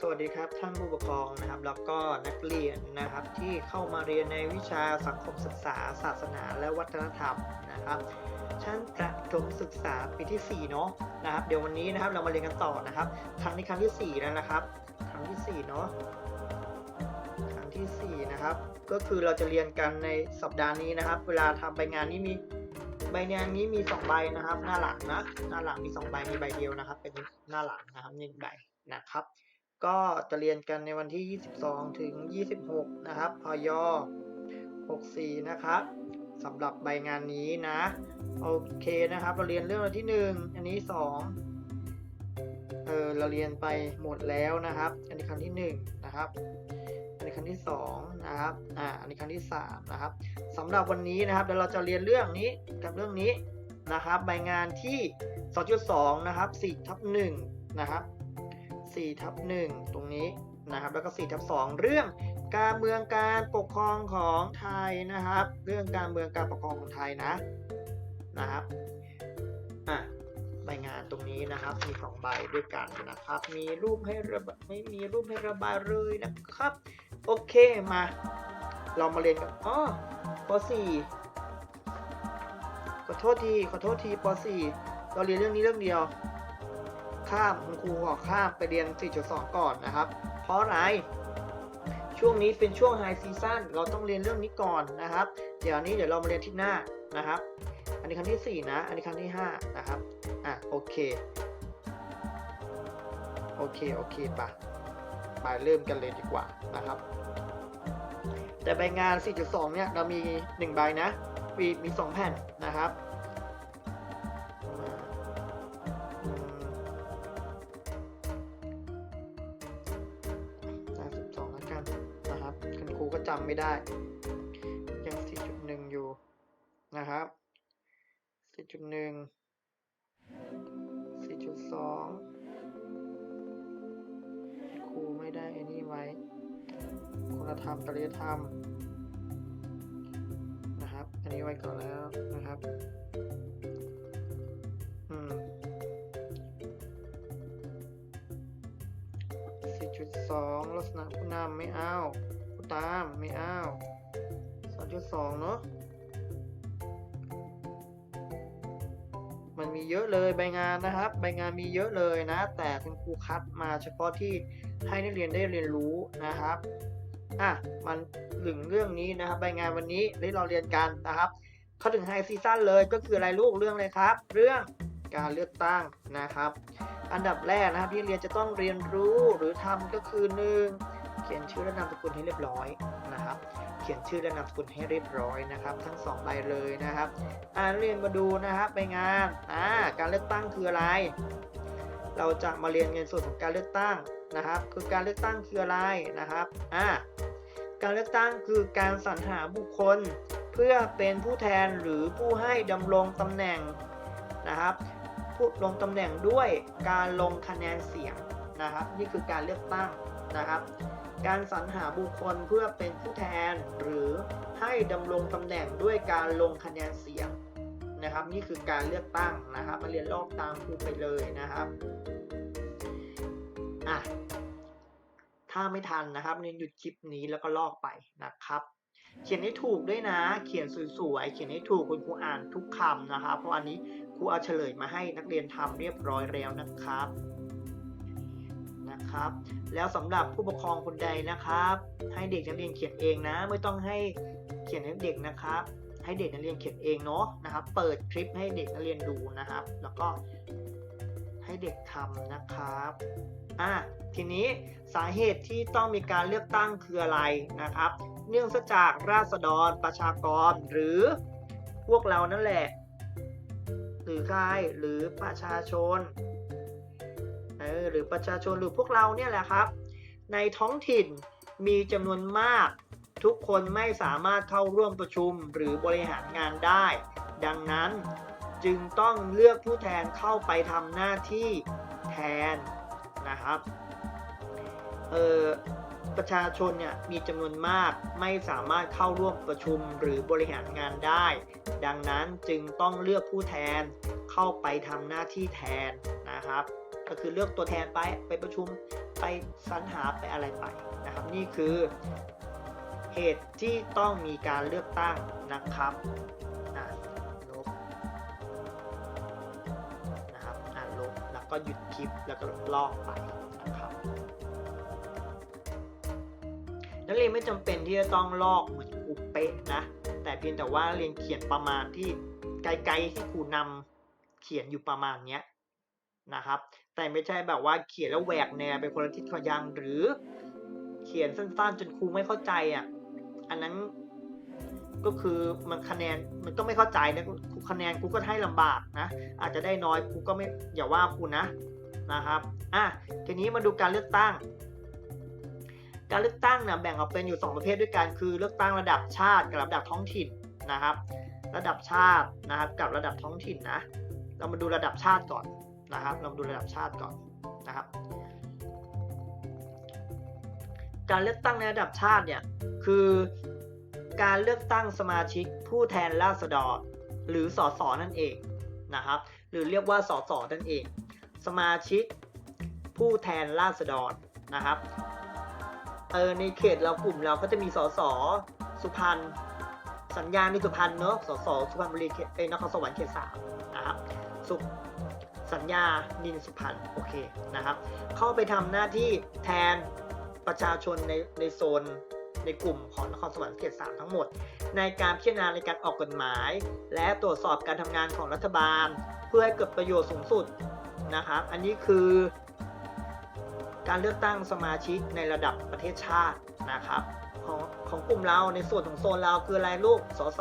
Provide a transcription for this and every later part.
สวัสดีครับท่านผู้ปกครองนะครับ แล้วก็นักเรียนนะครับที่เข้ามาเรียนในวิชาสังคมศึกษา ศาสนา และวัฒนธรรมนะครับ ชั้นประถมศึกษาปีที่ 4 เนาะนะครับ เดี๋ยววันนี้นะครับเรามาเรียนกันต่อนะครับ ครั้งนี้ครั้งที่ 4 แล้วนะครับครั้งที่ 4 เนาะครั้งทีสี่4 นะครับ ก็คือเราจะเรียนกันในสัปดาห์นี้นะครับ เวลาทำใบงานนี้มีใบงานนี้มี 2 ใบนะครับ หน้าหลังนะหน้าหลังมี 2 ใบมีใบเดียวนะครับ เป็นหน้าหลังนะครับหนึ่งใบนะครับ ก็จะเรียนกันในวันที่ 22 ถึง 26 นะครับพย64 นะครับสำหรับใบงานนี้นะ โอเคนะครับ เราเรียนเรื่องที่ 1 อันนี้ 2 เออเราเรียนไปหมดแล้วนะครับ อันนี้ครั้งที่ 1 นะครับ อันนี้ครั้งที่ 2 นะครับ อ่า อันนี้ครั้งที่ 3 นะครับสำหรับวันนี้นะครับเดี๋ยวเราจะเรียนเรื่องนี้กับเรื่องนี้นะครับ ใบงานที่ 2.2 นะครับ4ทับ1นะครับ 4ทับ1ตรงนี้นะครับแล้วก็4ทับ2เรื่องการเมืองการปกครองของไทยนะครับ เรื่องการเมืองการปกครองของไทยนะนะครับอะใบงานตรงนี้นะครับมีสองใบด้วยกันนะครับ มีรูปให้ระบายไม่มีรูปให้ระบายเลยนะครับ โอเคมา เรามาเรียนกันอ๋อป .4 ขอโทษทีขอโทษทีป .4 เราเรียนเรื่องนี้เรื่องเดียว ข้ามคุณครูบอข้ามไปเรียน 4.2 ก่อนนะครับ เพราะอะไร ช่วงนี้เป็นช่วงไฮซีซั่นเราต้องเรียนเรื่องนี้ก่อนนะครับ เดี๋ยวนี้เดี๋ยวเรามาเรียนที่หน้านะครับ อันนี้ครั้งที่ 4 นะ อันนี้ครั้งที่ 5 นะครับ อะโอเค โอเค โอเคปะไปเริ่มกันเลยดีกว่านะครับ แต่ใบงาน 4.2 เนี่ยเรามี 1 ใบนะ มีมี 2 แผ่นนะครับ ก็จำไม่ได้ ยังสี่จุดหนึ่งอยู่นะครับสี่จุดหนึ่งสี่จุดสองครูไม่ได้ไอ้นี่ไว้คุณธรรมจริยธรรมนะครับ อันนี้ไว้ก่อนแล้วนะครับอืม4.2 ลักษณะผู้นำไม่เอา ตามไม่เอา2.2เนอะมันมีเยอะเลยใบงานนะครับ ใบงานมีเยอะเลยนะ แต่คุณครูคัดมาเฉพาะที่ให้นักเรียนได้เรียนรู้นะครับอะมันถึงเรื่องนี้นะครับ ใบงานวันนี้ที่เราเรียนกันนะครับเข้าถึงไฮซีซั่นเลยก็คืออะไรลูกเรื่องอะไรครับ เรื่องการเลือกตั้งนะครับ อันดับแรกนะครับที่เรียนจะต้องเรียนรู้หรือทำก็คือหนึ่ง เขียนชื่อและนามสกุลให้เรียบร้อยนะครับ เขียนชื่อและนามสกุลให้เรียบร้อยนะครับ ทั้งสองใบเลยนะครับอ่าเรียนมาดูนะครับไปงานอ่าการเลือกตั้งคืออะไร เราจะมาเรียนในส่วนของการเลือกตั้งนะครับ คือการเลือกตั้งคืออะไรนะครับอ่าการเลือกตั้งคือการสรรหาบุคคล เพื่อเป็นผู้แทนหรือผู้ให้ดำรงตำแหน่งนะครับผู้ลงตำแหน่งด้วยการลงคะแนนเสียงนะครับ นี่คือการเลือกตั้ง นะครับ การสรรหาบุคคลเพื่อเป็นผู้แทนหรือให้ดำรงตำแหน่งด้วยการลงคะแนนเสียงนะครับนี่คือการเลือกตั้งนะครับ มาเรียนลอกตามครูไปเลยนะครับอะถ้าไม่ทันนะครับเรียนหยุดคลิปนี้แล้วก็ลอกไปนะครับ เขียนให้ถูกด้วยนะ เขียนสวยๆเขียนให้ถูกคุณครูอ่านทุกคำนะครับ เพราะอันนี้ครูเอาเฉลยมาให้นักเรียนทำเรียบร้อยแล้วนะครับ นะครับ แล้วสำหรับผู้ปกครองคนใดนะครับ ให้เด็กนักเรียนเขียนเองนะ ไม่ต้องให้เขียนให้เด็กนะครับ ให้เด็กนักเรียนเขียนเองเนาะนะครับ เปิดคลิปให้เด็กนักเรียนดูนะครับ แล้วก็ให้เด็กทำนะครับอะทีนี้สาเหตุที่ต้องมีการเลือกตั้งคืออะไรนะครับ เนื่องจากราษฎรประชากรหรือพวกเรานั่นแหละ หรือใครหรือประชาชน เออหรือประชาชนหรือพวกเราเนี่ยแหละครับ ในท้องถิ่นมีจำนวนมาก ทุกคนไม่สามารถเข้าร่วมประชุมหรือบริหารงานได้ ดังนั้นจึงต้องเลือกผู้แทนเข้าไปทำหน้าที่แทนนะครับเออประชาชนเนี่ยมีจำนวนมากไม่สามารถเข้าร่วมประชุมหรือบริหารงานได้ ดังนั้นจึงต้องเลือกผู้แทนเข้าไปทำหน้าที่แทนนะครับ ก็คือเลือกตัวแทนไปไปประชุมไปสรรหาไปอะไรไปนะครับ นี่คือเหตุที่ต้องมีการเลือกตั้งนะครับอะลบนะครับอะลบแล้วก็หยุดคลิปแล้วก็ลอกไปนะครับนักเรียนไม่จำเป็นที่จะต้องลอกเหมือนครูเป๊ะนะแต่เพียงแต่ว่าเรียนเขียนประมาณที่ไกลๆที่ครูนำเขียนอยู่ประมาณเนี้ย นะครับ แต่ไม่ใช่แบบว่าเขียนแล้วแหวกแนวไปคนละทิศคนละทางหรือเขียนสั้นๆ จนครูไม่เข้าใจอะ อันนั้นก็คือมันคะแนนมันก็ไม่เข้าใจนะครูคะแนนครูก็ให้ลำบากนะ อาจจะได้น้อยครูก็ไม่อย่าว่าครูนะนะครับอะทีนี้มาดูการเลือกตั้ง การเลือกตั้งนะแบ่งออกเป็นอยู่ 2 ประเภทด้วยกันคือเลือกตั้งระดับชาติกับระดับท้องถิ่นนะครับ ระดับชาตินะครับกับระดับท้องถิ่นนะ เรามาดูระดับชาติก่อน นะครับ เรามาดูระดับชาติก่อนนะครับ การเลือกตั้งในระดับชาติเนี่ยคือการเลือกตั้งสมาชิกผู้แทนราษฎร หรือสสนั่นเองนะครับ หรือเรียกว่าสสนั่นเอง สมาชิกผู้แทนราษฎรนะครับเออในเขตเรากลุ่มเราก็จะมีสสสุพรรณสัญญามีสุพรรณเนอะสสสุพรรณบุรีเขตเอ้ยนครสวรรค์เขตสามนะครับสุ สัญญานินสุพรรณโอเคนะครับ เข้าไปทำหน้าที่แทนประชาชนในในโซนในกลุ่มของนครสวรรค์เขตสามทั้งหมด ในการพิจารณาในการออกกฎหมาย และตรวจสอบการทำงานของรัฐบาล เพื่อให้เกิดประโยชน์สูงสุดนะครับอันนี้คือ การเลือกตั้งสมาชิกในระดับประเทศชาตินะครับของของกลุ่มเราในส่วนของโซนเราคืออะไรลูกสส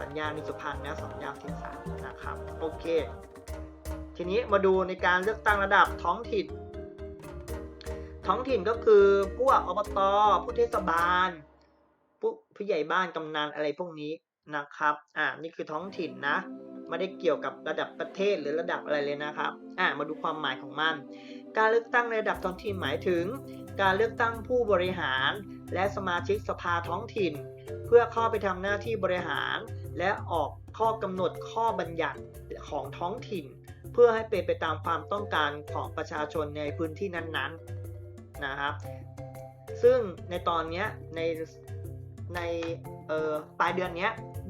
สัญญาณิสุพรรณนะสัญญาเขตสามนะครับ โอเค ทีนี้มาดูในการเลือกตั้งระดับท้องถิ่น ท้องถิ่นก็คือพวกอบตผู้เทศบาลผู้ผู้ใหญ่บ้านกำนันอะไรพวกนี้นะครับ อ่า นี่คือท้องถิ่นนะ ไม่ได้เกี่ยวกับระดับประเทศหรือระดับอะไรเลยนะครับ อ่า มาดูความหมายของมัน การเลือกตั้งในระดับท้องถิ่นหมายถึง การเลือกตั้งผู้บริหาร และสมาชิกสภาท้องถิ่น เพื่อเข้าไปทำหน้าที่บริหาร และออกข้อกำหนดข้อบัญญัติของท้องถิ่น เพื่อให้เป็นไปตามความต้องการของประชาชนในพื้นที่นั้นๆนะครับ ซึ่งในตอนนี้ในในปลายเดือนนี้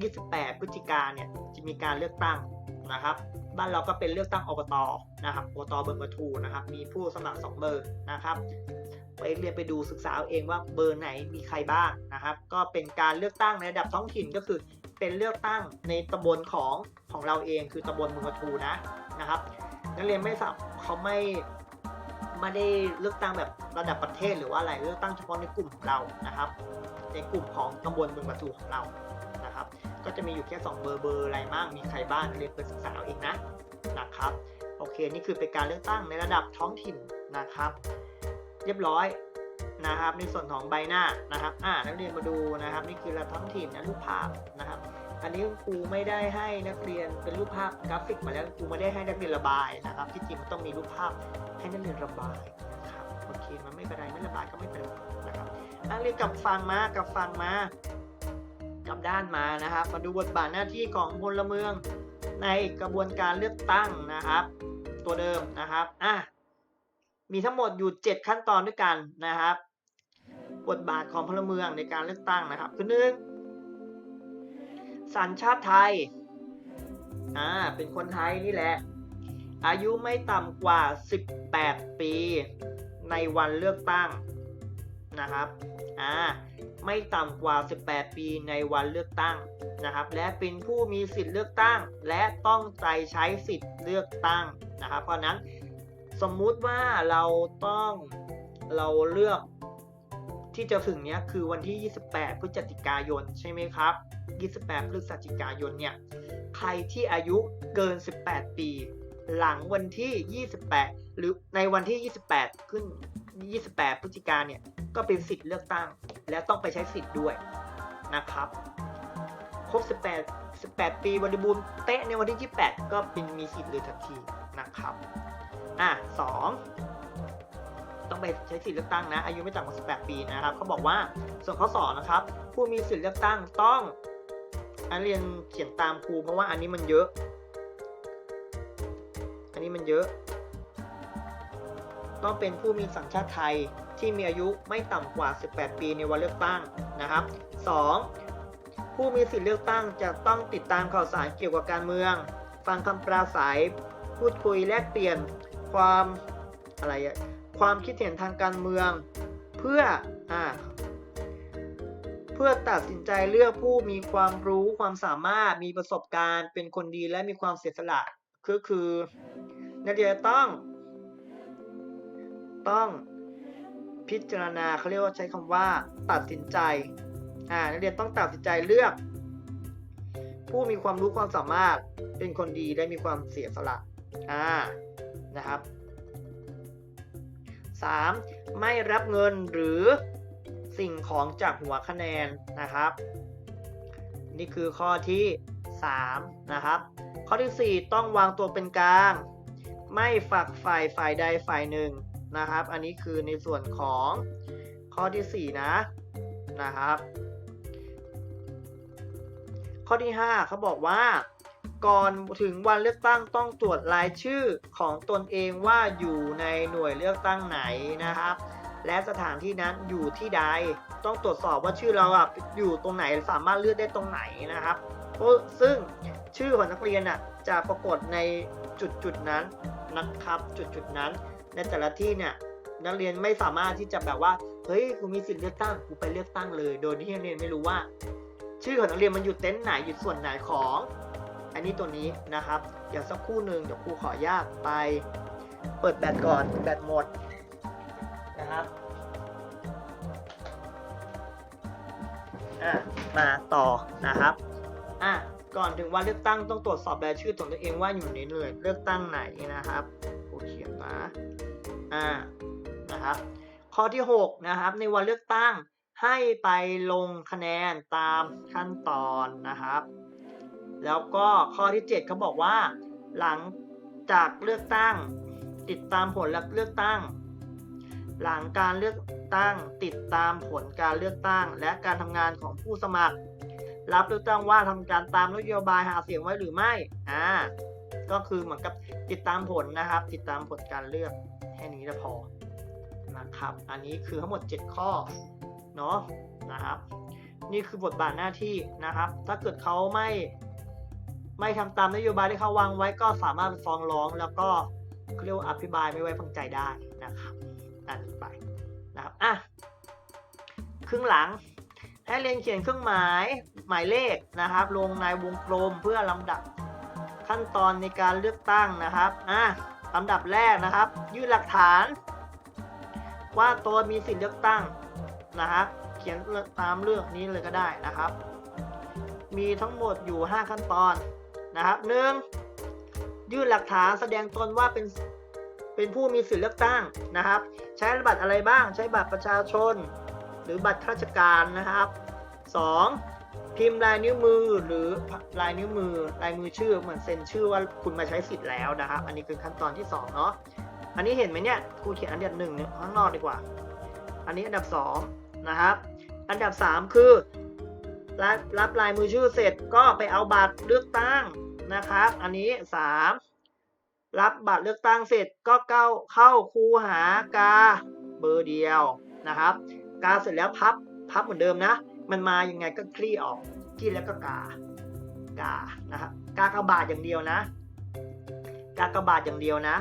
28 พฤศจิกาเนี่ยจะมีการเลือกตั้งนะครับ บ้านเราก็เป็นเลือกตั้งอบตนะครับอบตเบอร์ประทูนะครับ มีผู้สมัคร 2 เบอร์นะครับไปเรียนไปดูศึกษาเอาเองว่าเบอร์ไหนมีใครบ้างนะครับ ก็เป็นการเลือกตั้งในระดับท้องถิ่นก็คือเป็นเลือกตั้งในตำบลของของเราเองคือตำบลเมืองประทูนะ นะครับ นักเรียนไม่สับเขาไม่ไม่ได้เลือกตั้งแบบระดับประเทศหรือว่าอะไรเลือกตั้งเฉพาะในกลุ่มเรานะครับ ในกลุ่มของตำบลเมืองประทูของเรานะครับ ก็จะมีอยู่แค่ 2 เบอร์เบอร์อะไรบ้างมีใครบ้างเรียนไปศึกษาเองนะนะครับโอเคนี่คือเป็นการเลือกตั้งในระดับท้องถิ่นนะครับ เรียบร้อยนะครับ ในส่วนของใบหน้านะครับ อ่านักเรียนมาดูนะครับ นี่คือระดับท้องถิ่นนะรูปภาพนะครับ อันนี้ครูไม่ได้ให้นักเรียนเป็นรูปภาพกราฟิกมาแล้วครูไม่ได้ให้นักเรียนระบายนะครับ ที่จริงมันต้องมีรูปภาพให้นักเรียนระบายนะครับโอเคมันไม่เป็นไรไม่ระบายก็ไม่เป็นไรนะครับนักเรียนกลับฟังมากลับฟังมากลับด้านมานะครับ มาดูบทบาทหน้าที่ของพลเมืองในกระบวนการเลือกตั้งนะครับ ตัวเดิมนะครับอะมีทั้งหมดอยู่ 7 ขั้นตอนด้วยกันนะครับ บทบาทของพลเมืองในการเลือกตั้งนะครับคือหนึ่ง สัญชาติไทย อ่า เป็นคนไทยนี่แหละ อายุไม่ต่ำกว่า 18 ปี ในวันเลือกตั้งนะครับ อ่า ไม่ต่ำกว่า 18 ปีในวันเลือกตั้งนะครับ และเป็นผู้มีสิทธิ์เลือกตั้ง และต้องใจใช้สิทธิ์เลือกตั้งนะครับ เพราะนั้นสมมุติว่าเราต้องเราเลือก ที่จะถึงเนี้ยคือวันที่ 28 พฤศจิกายนใช่ไหมครับ 28 พฤศจิกายนเนี่ย ใครที่อายุเกิน 18 ปี หลังวันที่ 28 หรือในวันที่ 28 ขึ้น 28 พฤศจิกาเนี่ย ก็เป็นสิทธิ์เลือกตั้ง และต้องไปใช้สิทธิ์ด้วยนะครับ ครบ 18 18 ปีบริบูรณ์เตะในวันที่ 28 ก็เป็นมีสิทธิ์เลยทันทีนะครับ อะสอง ต้องไปใช้สิทธิเลือกตั้งนะ อายุไม่ต่ำกว่า 18 ปีนะครับเขาบอกว่าส่วนข้อสองนะครับ ผู้มีสิทธิเลือกตั้งต้องอันเรียนเขียนตามครูเพราะว่าอันนี้มันเยอะ อันนี้มันเยอะ ต้องเป็นผู้มีสัญชาติไทยที่มีอายุไม่ต่ำกว่า 18 ปีในวันเลือกตั้งนะครับ 2. ผู้มีสิทธิเลือกตั้งจะต้องติดตามข่าวสารเกี่ยวกับการเมือง ฟังคำปราศัย พูดคุยแลกเปลี่ยนความอะไรอะ ความคิดเห็นทางการเมือง เพื่ออเพื่อตัดสินใจเลือกผู้มีความรู้ความสามารถมีประสบการณ์ เป็นคนดีและมีความเสียสละก็คือนักเรียนต้อง ต้องพิจารณาเขาเรียกว่าใช้คำว่า ตัดสินใจอ่านักเรียนต้องตัดสินใจเลือก ผู้มีความรู้ความสามารถเป็นคนดีและมีความเสียสละอ่านะครับ 3. ไม่รับเงินหรือสิ่งของจากหัวคะแนนนะครับ นี่คือข้อที่ 3 นะครับ ข้อที่ 4 ต้องวางตัวเป็นกลาง ไม่ฝักฝ่ายฝ่ายใดฝ่ายหนึ่งนะครับ อันนี้คือในส่วนของข้อที่ 4 นะนะครับ ข้อที่ 5เขาบอกว่า ก่อนถึงวันเลือกตั้งต้องตรวจรายชื่อของตนเองว่าอยู่ในหน่วยเลือกตั้งไหนนะครับ และสถานที่นั้นอยู่ที่ใด ต้องตรวจสอบว่าชื่อเราอะอยู่ตรงไหนสามารถเลือกได้ตรงไหนนะครับซึ่งชื่อของนักเรียนอะจะปรากฏในจุดจุดนั้นนะครับ จุดจุดนั้น ในแต่ละที่เนี่ยนักเรียนไม่สามารถที่จะแบบว่าเฮ้ยกูมีสิทธิ์เลือกตั้งกูไปเลือกตั้งเลย โดยที่นักเรียนไม่รู้ว่า ชื่อของนักเรียนมันอยู่เต็นท์ไหนอยู่ส่วนไหนของ นนี้ตัวนี้นะครับ เดี๋ยวสักครู่หนึ่งเดี๋ยวครูขออนุญาตไป เปิดแบตก่อนแบตหมดนะครับอะมาต่อนะครับอะก่อนถึงวันเลือกตั้งต้องตรวจสอบรายชื่อตัวเองว่าอยู่ในหน่วยเลือกตั้งไหนนะครับครูเขียนนะอ่านะครับ ข้อที่ 6 นะครับ ในวันเลือกตั้งให้ไปลงคะแนนตามขั้นตอนนะครับ แล้วก็ข้อที่ 7เขาบอกว่า หลังจากเลือกตั้ง ติดตามผลเลือกตั้ง หลังการเลือกตั้ง ติดตามผลการเลือกตั้ง และการทำงานของผู้สมัคร รับเลือกตั้งว่าทำการตามนโยบายหาเสียงไว้หรือไม่อ่าก็คือเหมือนกับติดตามผลนะครับ ติดตามผลการเลือกแค่นี้จะพอนะครับ อันนี้คือทั้งหมด 7 ข้อเนาะนะครับ นี่คือบทบาทหน้าที่นะครับ ถ้าเกิดเขาไม่ ไม่ทำตามนโยบายที่เขาวางไว้ก็สามารถฟ้องร้องแล้วก็เรียกว่าอภิบายไม่ไว้วางใจได้นะครับอันนี้ไปนะครับอะครึ่งหลังให้เรียนเขียนเครื่องหมายหมายเลขนะครับ ลงในวงกลมเพื่อลำดับขั้นตอนในการเลือกตั้งนะครับอะลำดับแรกนะครับ ยื่นหลักฐาน ว่าตัวมีสิทธิเลือกตั้งนะครับเขียนตามเรื่องนี้เลยก็ได้นะครับ มีทั้งหมดอยู่ 5 ขั้นตอน นะครับหนึ่งยื่นหลักฐานแสดงตนว่าเป็นเป็นผู้มีสิทธิเลือกตั้งนะครับ ใช้บัตรอะไรบ้าง ใช้บัตรประชาชน หรือบัตรข้าราชการนะครับ 2. พิมพ์ลายนิ้วมือหรือลายนิ้วมือลายมือชื่อเหมือนเซ็นชื่อว่าคุณมาใช้สิทธิ์แล้วนะครับ อันนี้คือขั้นตอนที่2เนาะอันนี้เห็นไหมเนี่ยครูเขียนอันดับหนึ่งเนี่ยข้างนอกดีกว่า อันนี้อันดับ2นะครับ อันดับ 3 คือ รับรับลายมือชื่อเสร็จก็ไปเอาบัตรเลือกตั้งนะครับ อันนี้ 3 รับบัตรเลือกตั้งเสร็จก็เข้าเข้าคูหากาเบอร์เดียวนะครับ กาเสร็จแล้วพับพับเหมือนเดิมนะ มันมายังไงก็คลี่ออกคลี่แล้วก็กากานะครับกากระบาทอย่างเดียวนะ กากระบาทอย่างเดียวนะ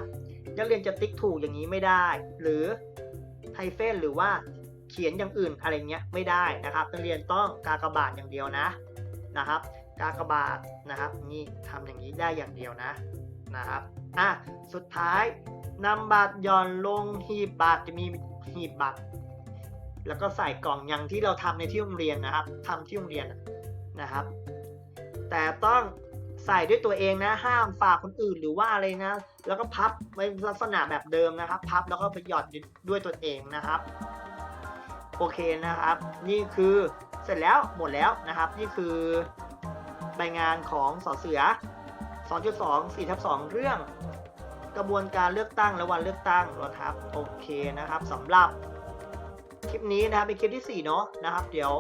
นักเรียนจะติ๊กถูกอย่างนี้ไม่ได้ หรือไฮเฟนหรือว่า เขียนอย่างอื่นอะไรเงี้ยไม่ได้นะครับนักเรียนต้องกากบาทอย่างเดียวนะนะครับ กากบาทนะครับนี่ทำอย่างนี้ได้อย่างเดียวนะนะครับอะสุดท้ายนำบัตรหย่อนลงหีบบัตรจะมีหีบบัตรแล้วก็ใส่กล่องอย่างที่เราทำในที่โรงเรียนนะครับทำที่โรงเรียนนะครับ แต่ต้องใส่ด้วยตัวเองนะห้ามฝากคนอื่นหรือว่าอะไรนะ แล้วก็พับไว้ลักษณะแบบเดิมนะครับ พับแล้วก็ไปหยอดด้วยตัวเองนะครับ โอเคนะครับ นี่คือเสร็จแล้วหมดแล้วนะครับ นี่คือใบงานของสอเสือ 2.2 4ทับ2เรื่อง กระบวนการเลือกตั้งและวันเลือกตั้งนะครับโอเคนะครับสำหรับคลิปนี้นะครับเป็นคลิปที่ 4 เนาะนะครับ เดี๋ยว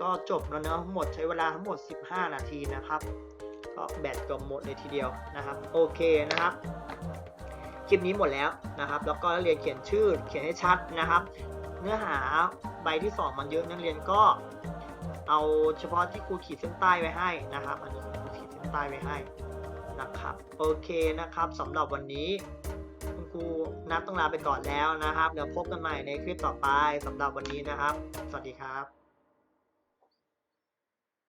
ก็จบแล้วเนาะหมดใช้เวลาทั้งหมด 15 นาทีนะครับก็แบตก็หมดเลยทีเดียวนะครับ โอเคนะครับคลิปนี้หมดแล้วนะครับ แล้วก็เรียนเขียนชื่อเขียนให้ชัดนะครับ เนื้อหาใบที่สองมันเยอะนักเรียนก็เอาเฉพาะที่ครูขีดเส้นใต้ไว้ให้นะครับ อันนี้ครูขีดเส้นใต้ไว้ให้นะครับ โอเคนะครับสำหรับวันนี้คุณครูนัดต้องลาไปก่อนแล้วนะครับเดี๋ยวพบกันใหม่ในคลิปต่อไปสำหรับวันนี้นะครับ สวัสดีครับ